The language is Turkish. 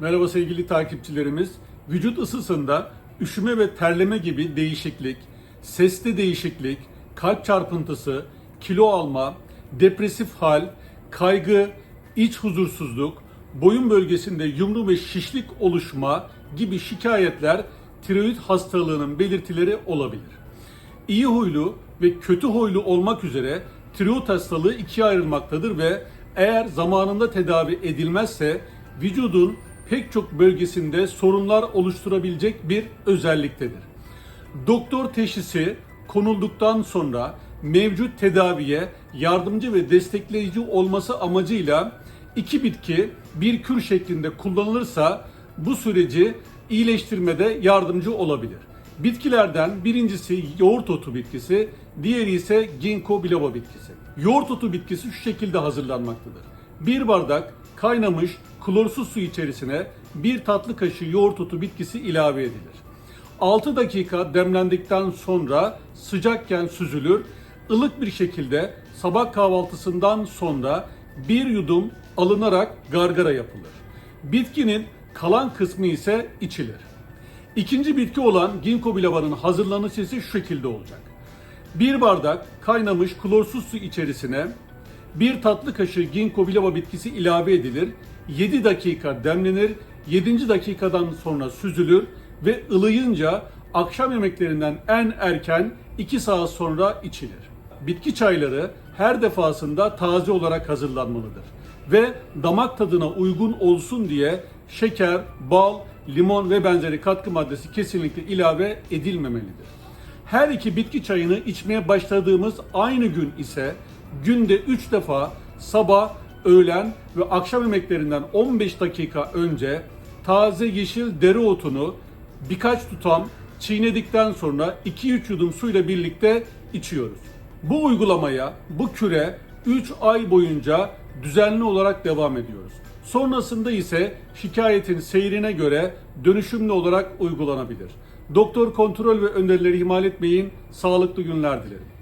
Merhaba sevgili takipçilerimiz. Vücut ısısında üşüme ve terleme gibi değişiklik, seste değişiklik, kalp çarpıntısı, kilo alma, depresif hal, kaygı, iç huzursuzluk, boyun bölgesinde yumru ve şişlik oluşma gibi şikayetler tiroid hastalığının belirtileri olabilir. İyi huylu ve kötü huylu olmak üzere tiroid hastalığı ikiye ayrılmaktadır ve eğer zamanında tedavi edilmezse vücudun pek çok bölgesinde sorunlar oluşturabilecek bir özelliktedir. Doktor teşhisi konulduktan sonra mevcut tedaviye yardımcı ve destekleyici olması amacıyla iki bitki bir kür şeklinde kullanılırsa bu süreci iyileştirmede yardımcı olabilir. Bitkilerden birincisi yoğurt otu bitkisi, diğeri ise ginkgo biloba bitkisi. Yoğurt otu bitkisi şu şekilde hazırlanmaktadır. Bir bardak kaynamış klorsuz su içerisine bir tatlı kaşığı yoğurt otu bitkisi ilave edilir. 6 dakika demlendikten sonra sıcakken süzülür. ılık bir şekilde sabah kahvaltısından sonra bir yudum alınarak gargara yapılır. Bitkinin kalan kısmı ise içilir. İkinci bitki olan ginkgo biloba'nın hazırlanışı ise şu şekilde olacak. Bir bardak kaynamış klorsuz su içerisine bir tatlı kaşığı ginkgo biloba bitkisi ilave edilir. 7 dakika demlenir. 7. dakikadan sonra süzülür ve ılıyınca akşam yemeklerinden en erken 2 saat sonra içilir. Bitki çayları her defasında taze olarak hazırlanmalıdır ve damak tadına uygun olsun diye şeker, bal, limon ve benzeri katkı maddesi kesinlikle ilave edilmemelidir. Her iki bitki çayını içmeye başladığımız aynı gün ise günde 3 defa sabah, öğlen ve akşam yemeklerinden 15 dakika önce taze yeşil dereotunu birkaç tutam çiğnedikten sonra 2-3 yudum suyla birlikte içiyoruz. Bu uygulamaya, bu küre 3 ay boyunca düzenli olarak devam ediyoruz. Sonrasında ise şikayetin seyrine göre dönüşümlü olarak uygulanabilir. Doktor kontrol ve önerileri ihmal etmeyin. Sağlıklı günler dilerim.